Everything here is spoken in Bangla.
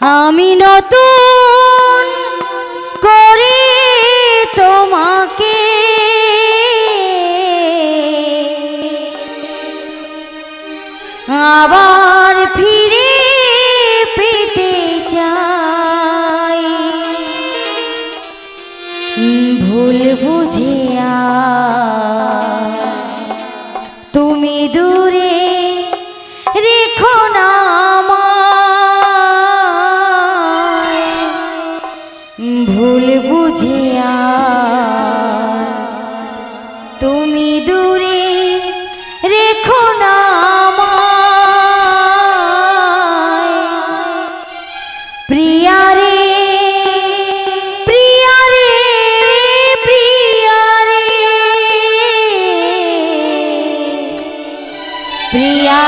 আমি নতুন করি তোমাকে আবার প্রিয়া